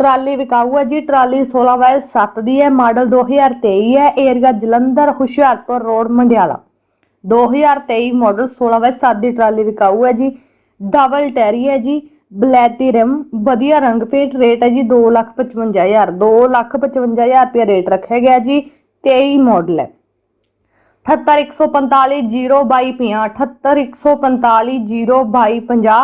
Trolley ਵਿਕਾਊ ਹੈ ਜੀ, ਟਰਾਲੀ 16 ਬਾਈ 7 ਦੀ ਹੈ, ਮਾਡਲ 2023 ਹੈ, area Jalandhar, Hoshiarpur road, Mandiala. 2023 model 16 by 7 ਦੀ ਟਰਾਲੀ ਵਿਕਾਊ ਹੈ ਜੀ, ਡਬਲ ਟੈਰੀ ਹੈ ਜੀ ਬਲੈਤੀ ਰਿਮ ਵਧੀਆ ਰੰਗ ਪੇਂਟ ਰੇਟ ਹੈ ਜੀ 255000 255000 ਰੁਪਏ ਰੇਟ ਰੱਖਿਆ ਗਿਆ ਜੀ 23 ਮਾਡਲ ਹੈ। 78145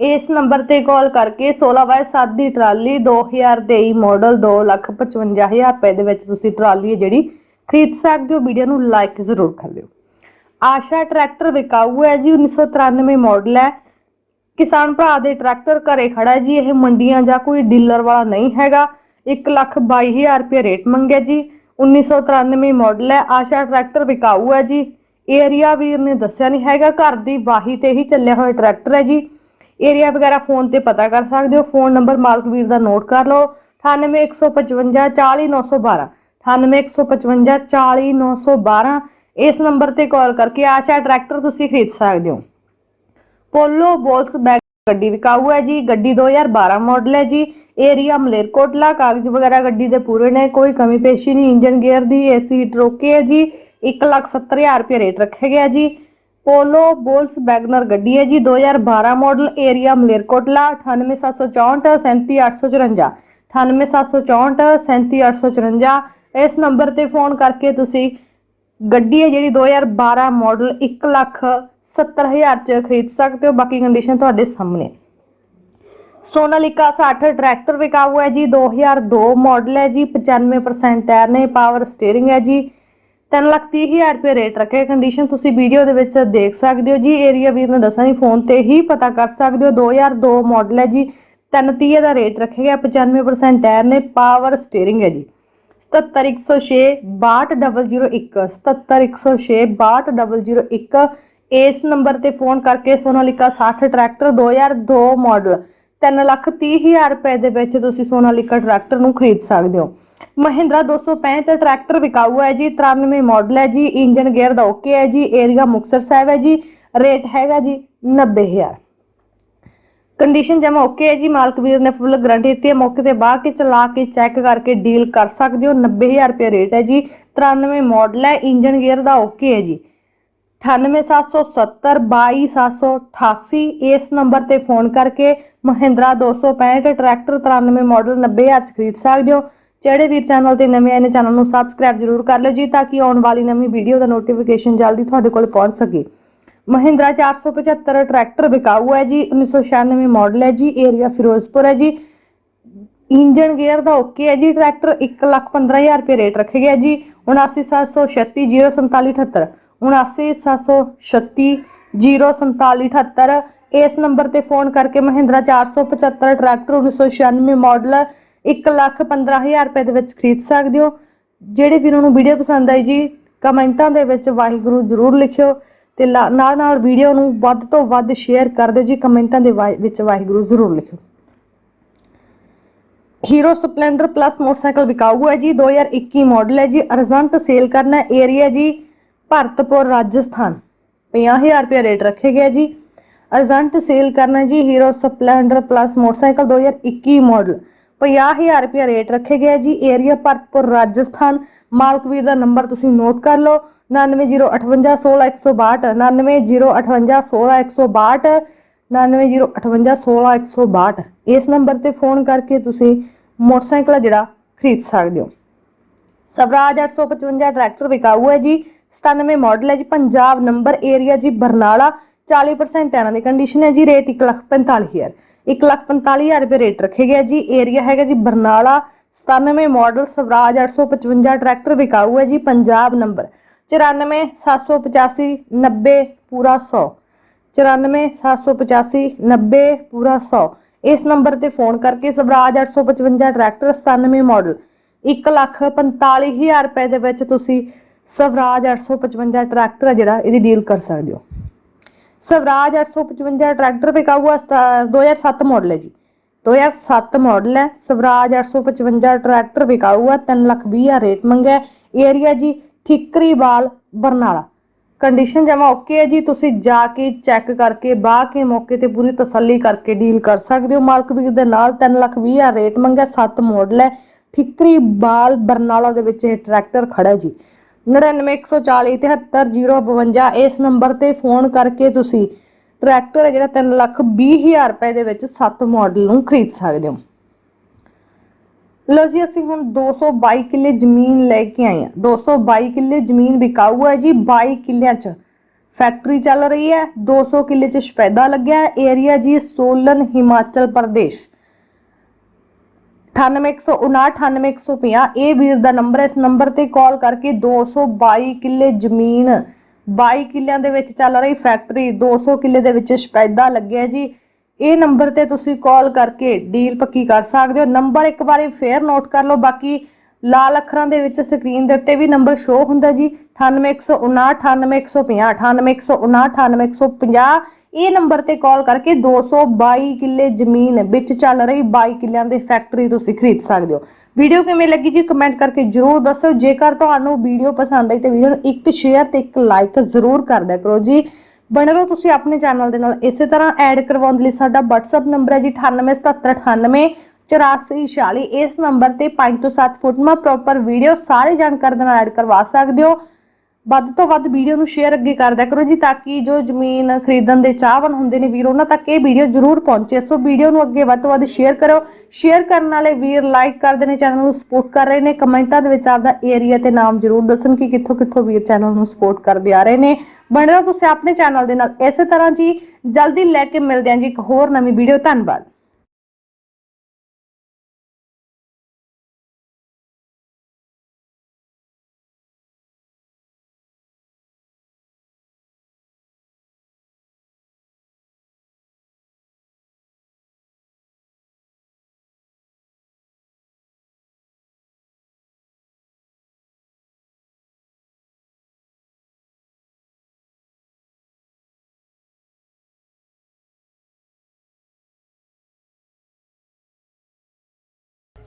ਇਸ ਨੰਬਰ ਤੇ ਕਾਲ ਕਰਕੇ 16/7 ਦੀ ਟਰਾਲੀ 2023 ਮਾਡਲ 255000 ਰੁਪਏ ਦੇ ਵਿੱਚ ਤੁਸੀਂ ਟਰਾਲੀ ਹੈ ਜਿਹੜੀ ਖਰੀਦ ਸਕਦੇ ਹੋ। ਵੀਡੀਓ ਨੂੰ ਲਾਈਕ ਜ਼ਰੂਰ ਕਰ ਲਿਓ। ਆਸ਼ਾ ਟਰੈਕਟਰ ਵਿਕਾਊ ਹੈ ਜੀ 1993 ਮਾਡਲ ਹੈ। ਕਿਸਾਨ ਭਰਾ ਦੇ ਟਰੈਕਟਰ ਘਰੇ ਖੜਾ ਜੀ, ਇਹ ਮੰਡੀਆਂ ਜਾਂ ਕੋਈ ਡੀਲਰ ਵਾਲਾ ਨਹੀਂ ਹੈਗਾ। 122000 ਰੁਪਏ ਰੇਟ ਮੰਗਿਆ ਜੀ 1993 ਮਾਡਲ ਹੈ। ਆਸ਼ਾ ਟਰੈਕਟਰ ਵਿਕਾਊ ਹੈ ਜੀ। ਏਰੀਆ ਵੀਰ ਨੇ ਦੱਸਿਆ ਨਹੀਂ ਹੈਗਾ, ਘਰ ਦੀ ਵਾਹੀ ਤੇ ਹੀ ਚੱਲਿਆ ਹੋਇਆ ਟਰੈਕਟਰ ਹੈ ਜੀ। ਏਰੀਆ ਵਗੈਰਾ ਫੋਨ ਤੇ ਪਤਾ ਕਰ ਸਕਦੇ ਹੋ। ਫੋਨ ਨੰਬਰ ਮਾਲਕ ਵੀਰ ਦਾ ਨੋਟ ਕਰ ਲਓ। 9815540912 9815540912 ਇਸ ਨੰਬਰ ਤੇ ਕਾਲ ਕਰਕੇ ਆਸ਼ਾ ਟਰੈਕਟਰ ਤੁਸੀਂ ਖਰੀਦ ਸਕਦੇ ਹੋ। ਪੋਲੋ ਬੋਲਸ ਬੈਗ ਗੱਡੀ ਵਿਕਾਊ ਹੈ ਜੀ। ਗੱਡੀ 2012 ਮਾਡਲ ਹੈ ਜੀ। ਏਰੀਆ ਮਲੇਰਕੋਟਲਾ। ਕਾਗਜ਼ ਵਗੈਰਾ ਗੱਡੀ ਦੇ ਪੂਰੇ ਨੇ। ਕੋਈ ਕਮੀ ਪੇਸ਼ੀ ਨਹੀਂ। ਇੰਜਨ ਗੇਅਰ ਦੀ ਏਸੀ ਟਰੋਕੇ ਹੈ ਜੀ। 170000 ਰੁਪਏ ਰੇਟ ਰੱਖਿਆ ਗਿਆ ਜੀ। पोलो बोल्स वैगनर गड्डी है जी 2012 मॉडल एरिया मलेरकोटला, अठानवे सात सौ चौंह सैंती अठ सौ चुरंजा। अठानवे सात सौ चौंह सैंती अठ सौ चुरंजा। इस नंबर पर फ़ोन करके तुम ग्डी है जी दो हज़ार बारह मॉडल एक लख सत्तर हज़ार च खरीद सकते हो। बाकी कंडीशन थोड़े तो सामने। सोनालिका साठ, ट्रैक्टर विकाऊ है जी, दो हज़ार दो मॉडल है जी, पचानवे परसेंट टायर ने पावर स्टेयरिंग है जी। 3 ਲੱਖ 30000 ਰੁਪਏ ਰੇਟ ਰੱਖਿਆ ਕੰਡੀਸ਼ਨ ਤੁਸੀਂ ਵੀਡੀਓ ਦੇ ਵਿੱਚ ਦੇਖ ਸਕਦੇ ਹੋ ਜੀ। ਏਰੀਆ ਵੀਰ ਨੇ ਦੱਸਾਂ ਜੀ ਫੋਨ ਤੇ ਹੀ ਪਤਾ ਕਰ ਸਕਦੇ ਹੋ। 2002 ਮਾਡਲ ਹੈ ਜੀ। 330 ਦਾ ਰੇਟ ਰੱਖਿਆ ਗਿਆ 95% ਟਾਇਰ ਨੇ। ਪਾਵਰ ਸਟੀering ਹੈ ਜੀ। 77106 62001 77106 62001 ਇਸ ਨੰਬਰ ਤੇ ਫੋਨ ਕਰਕੇ ਸੋਨਾਲੀਕਾ 60 ਟਰੈਕਟਰ 2002 ਮਾਡਲ 330000 ਰੁਪਏ ਦੇ ਵਿੱਚ ਤੁਸੀਂ ਸੋਨਾਲਿਕਾ ਟਰੈਕਟਰ ਨੂੰ ਖਰੀਦ ਸਕਦੇ ਹੋ। ਮਹਿੰਦਰਾ 265 ਟਰੈਕਟਰ ਵਿਕਾਊ ਹੈ ਜੀ 93 ਮਾਡਲ ਹੈ ਜੀ, ਇੰਜਨ ਗੇਅਰ ਦਾ ਓਕੇ ਹੈ ਜੀ ਏਰੀਆ ਮੁਕਤਸਰ ਸਾਹਿਬ ਹੈ ਜੀ ਰੇਟ ਹੈਗਾ ਜੀ 90000 ਕੰਡੀਸ਼ਨ ਜਮਾ ਓਕੇ ਹੈ ਜੀ, ਮਾਲਕ ਵੀਰ ਨੇ ਫੁੱਲ ਗਾਰੰਟੀ ਦਿੱਤੀ ਹੈ, ਮੌਕੇ ਤੇ ਬਾਹਰ ਕੇ ਚਲਾ ਕੇ ਚੈੱਕ ਕਰਕੇ ਡੀਲ ਕਰ ਸਕਦੇ ਹੋ 90000 ਰੁਪਏ ਰੇਟ ਹੈ ਜੀ 93 ਮਾਡਲ ਹੈ, ਇੰਜਨ ਗੇਅਰ ਦਾ ਓਕੇ ਹੈ ਜੀ। 98770 22788 ਇਸ ਨੰਬਰ ਤੇ ਫੋਨ ਕਰਕੇ ਮਹਿੰਦਰਾ 265 ਟਰੈਕਟਰ 93 ਮਾਡਲ 90000 ਚ ਖਰੀਦ ਸਕਦੇ ਹੋ। ਜਿਹੜੇ ਵੀਰ ਚੈਨਲ ਤੇ ਨਵੇਂ ਆਏ ਨੇ, ਚੈਨਲ ਨੂੰ ਸਬਸਕ੍ਰਾਈਬ ਜ਼ਰੂਰ ਕਰ ਲਿਓ ਜੀ, ਤਾਂ ਕਿ ਆਉਣ ਵਾਲੀ ਨਵੀਂ ਵੀਡੀਓ ਦਾ ਨੋਟੀਫਿਕੇਸ਼ਨ ਜਲਦੀ ਤੁਹਾਡੇ ਕੋਲ ਪਹੁੰਚ ਸਕੇ। ਮਹਿੰਦਰਾ 475 ਟਰੈਕਟਰ ਵਿਕਾਊ ਹੈ ਜੀ 1996 ਮਾਡਲ ਹੈ ਜੀ, ਏਰੀਆ ਫਿਰੋਜ਼ਪੁਰ ਹੈ ਜੀ। ਇੰਜਨ ਗੇਅਰ ਦਾ ਓਕੇ ਹੈ ਜੀ, ਟਰੈਕਟਰ 115000 ਰੁਪਏ ਰੇਟ ਰੱਖੇ ਗਿਆ ਜੀ 79736 79736 ਇਸ ਨੰਬਰ ਤੇ ਫੋਨ ਕਰਕੇ ਮਹਿੰਦਰਾ 475 ਟਰੈਕਟਰ 1996 ਮਾਡਲ 115000 ਰੁਪਏ ਦੇ ਵਿੱਚ ਖਰੀਦ ਸਕਦੇ ਹੋ। ਜਿਹੜੇ ਵੀਰਾਂ ਨੂੰ ਵੀਡੀਓ ਪਸੰਦ ਆਈ ਜੀ, ਕਮੈਂਟਾਂ ਦੇ ਵਿੱਚ ਵਾਹਿਗੁਰੂ ਜ਼ਰੂਰ ਲਿਖਿਓ ਤੇ ਲਾ- ਨਾਲ ਨਾਲ ਵੀਡੀਓ ਨੂੰ ਵੱਧ ਤੋਂ ਵੱਧ ਸ਼ੇਅਰ ਕਰ ਦਿਓ ਜੀ, ਕਮੈਂਟਾਂ ਦੇ ਵਾਹਿ- ਵਿੱਚ ਵਾਹਿਗੁਰੂ ਜ਼ਰੂਰ ਲਿਖਿਓ। ਹੀਰੋ ਸਪਲੈਂਡਰ ਪਲੱਸ ਮੋਟਰਸਾਈਕਲ ਵਿਕਾਊ ਹੈ ਜੀ 2021 ਮਾਡਲ ਹੈ ਜੀ, ਅਰਜੰਟ ਸੇਲ ਕਰਨਾ ਏਰੀਆ ਜੀ। ਭਰਤਪੁਰ ਰਾਜਸਥਾਨ। 50000 ਰੁਪਏ ਰੇਟ ਰੱਖੇ ਗਿਆ ਜੀ। ਅਰਜੈਂਟ ਸੇਲ ਕਰਨਾ ਜੀ Hero Splendor plus motorcycle 2021 model 50000 ਰੁਪਏ ਰੇਟ ਰੱਖੇ ਗਿਆ ਜੀ। ਏਰੀਆ ਭਰਤਪੁਰ ਰਾਜਸਥਾਨ। ਮਾਲਕ ਵੀਰ ਦਾ ਨੰਬਰ ਤੁਸੀਂ ਨੋਟ ਕਰ ਲਓ। 9905816162 9905816162 9905816162 ਇਸ ਨੰਬਰ ਤੇ ਫੋਨ ਕਰਕੇ ਤੁਸੀਂ ਮੋਟਰਸਾਈਕਲ ਆ ਜਿਹੜਾ ਖਰੀਦ ਸਕਦੇ ਹੋ। ਸਵਰਾਜ 855 ਟਰੈਕਟਰ ਵਿਕਾਊ ਹੈ ਜੀ। 97 ਮਾਡਲ ਹੈ ਜੀ, ਪੰਜਾਬ ਨੰਬਰ ਏਰੀਆ ਜੀ, ਬਰਨਾਲਾ। 40% ਇਹਨਾਂ ਦੀ ਕੰਡੀਸ਼ਨ ਹੈ ਜੀ ਰੇਟ 145000 145000 ਰੁਪਏ ਰੇਟ ਰੱਖੇ ਗਿਆ ਜੀ ਏਰੀਆ ਹੈਗਾ ਜੀ, ਬਰਨਾਲਾ। 97 ਮਾਡਲ ਸਵਰਾਜ 855 ਟਰੈਕਟਰ ਵਿਕਾਊ ਹੈ ਜੀ, ਪੰਜਾਬ ਨੰਬਰ। 94 785 90 ਪੂਰਾ 100 94 785 90 ਪੂਰਾ 100 ਇਸ ਨੰਬਰ ਤੇ ਫੋਨ ਕਰਕੇ ਸਵਰਾਜ 855 ਟਰੈਕਟਰ 97 ਮਾਡਲ। 145000 ਰੁਪਏ ਦੇ ਵਿੱਚ ਤੁਸੀਂ ਸਵਰਾਜ 855 ਟਰੈਕਟਰ ਹੈ ਜਿਹੜਾ, ਇਹਦੀ ਡੀਲ ਕਰ ਸਕਦੇ ਹੋ। ਸਵਰਾਜ 855 ਟਰੈਕਟਰ ਵਿਕਾਊ ਆ ਸਤਾ- 2007 ਮਾਡਲ ਹੈ ਜੀ। 2007 ਮਾਡਲ ਹੈ, ਸਵਰਾਜ 855 ਟਰੈਕਟਰ ਵਿਕਾਊ ਆ 3 ਲੱਖ 20 ਹਜ਼ਾਰ ਰੇਟ ਮੰਗਿਆ ਏਰੀਆ ਜੀ, ਠਿਕਰੀਵਾਲ, ਬਰਨਾਲਾ। ਕੰਡੀਸ਼ਨ ਜਮਾ ਓਕੇ ਹੈ ਜੀ, ਤੁਸੀਂ ਜਾ ਕੇ ਚੈੱਕ ਕਰਕੇ ਬਾਹ ਕੇ ਮੌਕੇ ਤੇ ਪੂਰੀ ਤਸੱਲੀ ਕਰਕੇ ਡੀਲ ਕਰ ਸਕਦੇ ਹੋ। ਮਾਲਕ ਵੀਰ ਦੇ ਨਾਲ 3 ਲੱਖ 20 ਹਜ਼ਾਰ ਰੇਟ ਮੰਗਿਆ 7 ਮਾਡਲ ਹੈ। ਠਿਕਰੀਵਾਲ, ਬਰਨਾਲਾ ਦੇ ਵਿੱਚ ਇਹ ਟਰੈਕਟਰ ਖੜਾ ਜੀ। 9914473052 ਇਸ ਨੰਬਰ ਤੇ ਫੋਨ ਕਰਕੇ ਤੁਸੀਂ ਟਰੈਕਟਰ ਹੈ ਜਿਹੜਾ 3 ਲੱਖ 20 ਹਜ਼ਾਰ ਰੁਪਏ ਦੇ ਵਿੱਚ 7 ਮਾਡਲ ਨੂੰ ਖਰੀਦ ਸਕਦੇ ਹੋ। ਲੋ ਜੀ, ਅਸੀਂ ਹੁਣ 222 ਕਿੱਲੇ ਜ਼ਮੀਨ ਲੈ ਕੇ ਆਏ ਹਾਂ। 222 ਕਿੱਲੇ ਜ਼ਮੀਨ ਵਿਕਾਊ ਹੈ ਜੀ। 22 ਕਿੱਲਿਆਂ 'ਚ ਫੈਕਟਰੀ ਚੱਲ ਰਹੀ ਹੈ। 200 ਕਿੱਲੇ 'ਚ ਸ਼ਪੈਦਾ ਲੱਗਿਆ ਏਰੀਆ ਜੀ, ਸੋਲਨ, ਹਿਮਾਚਲ ਪ੍ਰਦੇਸ਼। 9815981150 ਇਹ ਵੀਰ ਦਾ ਨੰਬਰ ਹੈ। ਇਸ ਨੰਬਰ ਤੇ ਕਾਲ ਕਰਕੇ 222 ਕਿੱਲੇ ਜ਼ਮੀਨ 22 ਕਿੱਲਿਆਂ ਦੇ ਵਿੱਚ ਚੱਲ ਰਹੀ ਫੈਕਟਰੀ 200 ਕਿੱਲੇ ਦੇ ਵਿੱਚ ਸ਼ਪੈਦਾ ਲੱਗਿਆ ਜੀ। ਇਹ ਨੰਬਰ ਤੇ ਤੁਸੀਂ ਕਾਲ ਕਰਕੇ ਡੀਲ ਪੱਕੀ ਕਰ ਸਕਦੇ ਹੋ। ਨੰਬਰ ਇੱਕ ਵਾਰੀ ਫੇਰ ਨੋਟ ਕਰ ਲਓ। ਬਾਕੀ ਲਾਲ ਅੱਖਰਾਂ ਦੇ ਵਿੱਚ ਸਕਰੀਨ ਦੇ ਉੱਤੇ ਵੀ ਨੰਬਰ ਸ਼ੋ ਹੁੰਦਾ ਜੀ। 9815981150 9815981150 ਇਹ ਨੰਬਰ ਤੇ ਕਾਲ ਕਰਕੇ 222 ਕਿੱਲੇ ਜ਼ਮੀਨ ਵਿੱਚ ਚੱਲ ਰਹੀ 22 ਕਿੱਲਿਆਂ ਦੀ ਫੈਕਟਰੀ ਤੁਸੀਂ ਖਰੀਦ ਸਕਦੇ ਹੋ। ਵੀਡੀਓ ਕਿਵੇਂ ਲੱਗੀ ਜੀ ਕਮੈਂਟ ਕਰਕੇ ਜਰੂਰ ਦੱਸੋ ਜੇਕਰ ਤੁਹਾਨੂੰ ਵੀਡੀਓ ਪਸੰਦ ਆਈ ਤੇ ਵੀਡੀਓ ਨੂੰ ਇੱਕ ਸ਼ੇਅਰ ਤੇ ਇੱਕ ਲਾਈਕ ਜ਼ਰੂਰ ਕਰ ਦਿਆ ਕਰੋ ਜੀ। ਬਣੇ ਰਹੋ ਤੁਸੀਂ ਆਪਣੇ ਚੈਨਲ ਦੇ ਨਾਲ ਇਸੇ ਤਰ੍ਹਾਂ ਐਡ ਕਰਵਾਉਣ ਦੇ ਲਈ ਸਾਡਾ WhatsApp ਨੰਬਰ ਹੈ ਜੀ 987798 8446 ਇਸ ਨੰਬਰ ਤੇ 5 ਤੋਂ 7 ਫੁੱਟ ਮਾ ਪ੍ਰੋਪਰ ਵੀਡੀਓ ਸਾਰੇ ਜਾਣਕਾਰੀ ਦੇ ਨਾਲ ਐਡ ਕਰਵਾ ਸਕਦੇ ਹੋ। ਵੱਧ ਤੋਂ ਵੱਧ ਵੀਡੀਓ ਨੂੰ ਸ਼ੇਅਰ ਅੱਗੇ ਕਰਦਿਆ ਕਰੋ ਜੀ, ਤਾਂ ਕਿ ਜੋ ਜ਼ਮੀਨ ਖਰੀਦਣ ਦੇ ਚਾਹਵਾਨ ਹੁੰਦੇ ਨੇ ਵੀਰ, ਉਹਨਾਂ ਤੱਕ ਇਹ ਵੀਡੀਓ ਜ਼ਰੂਰ ਪਹੁੰਚੇ। ਸੋ ਵੀਡੀਓ ਨੂੰ ਅੱਗੇ ਵੱਧ ਤੋਂ ਵੱਧ ਸ਼ੇਅਰ ਕਰੋ। ਸ਼ੇਅਰ ਕਰਨ ਵਾਲੇ ਵੀਰ ਲਾਈਕ ਕਰਦੇ ਨੇ ਚੈਨਲ ਨੂੰ ਸਪੋਰਟ ਕਰ ਰਹੇ ਨੇ। ਕਮੈਂਟਾਂ ਦੇ ਵਿੱਚ ਆਪਦਾ ਏਰੀਆ ਤੇ ਨਾਮ ਜ਼ਰੂਰ ਦੱਸਣ ਕਿ ਕਿੱਥੋਂ ਕਿੱਥੋਂ ਵੀਰ ਚੈਨਲ ਨੂੰ ਸਪੋਰਟ ਕਰਦੇ ਆ ਰਹੇ ਨੇ। ਬਣੇ ਰਹੋ ਤੁਸੀਂ ਆਪਣੇ ਚੈਨਲ ਦੇ ਨਾਲ। ਇਸੇ ਤਰ੍ਹਾਂ ਜੀ, ਜਲਦੀ ਲੈ ਕੇ ਮਿਲਦੇ ਹਾਂ ਜੀ ਇੱਕ ਹੋਰ ਨਵੀਂ ਵੀਡੀਓ। ਧੰਨਵਾਦ।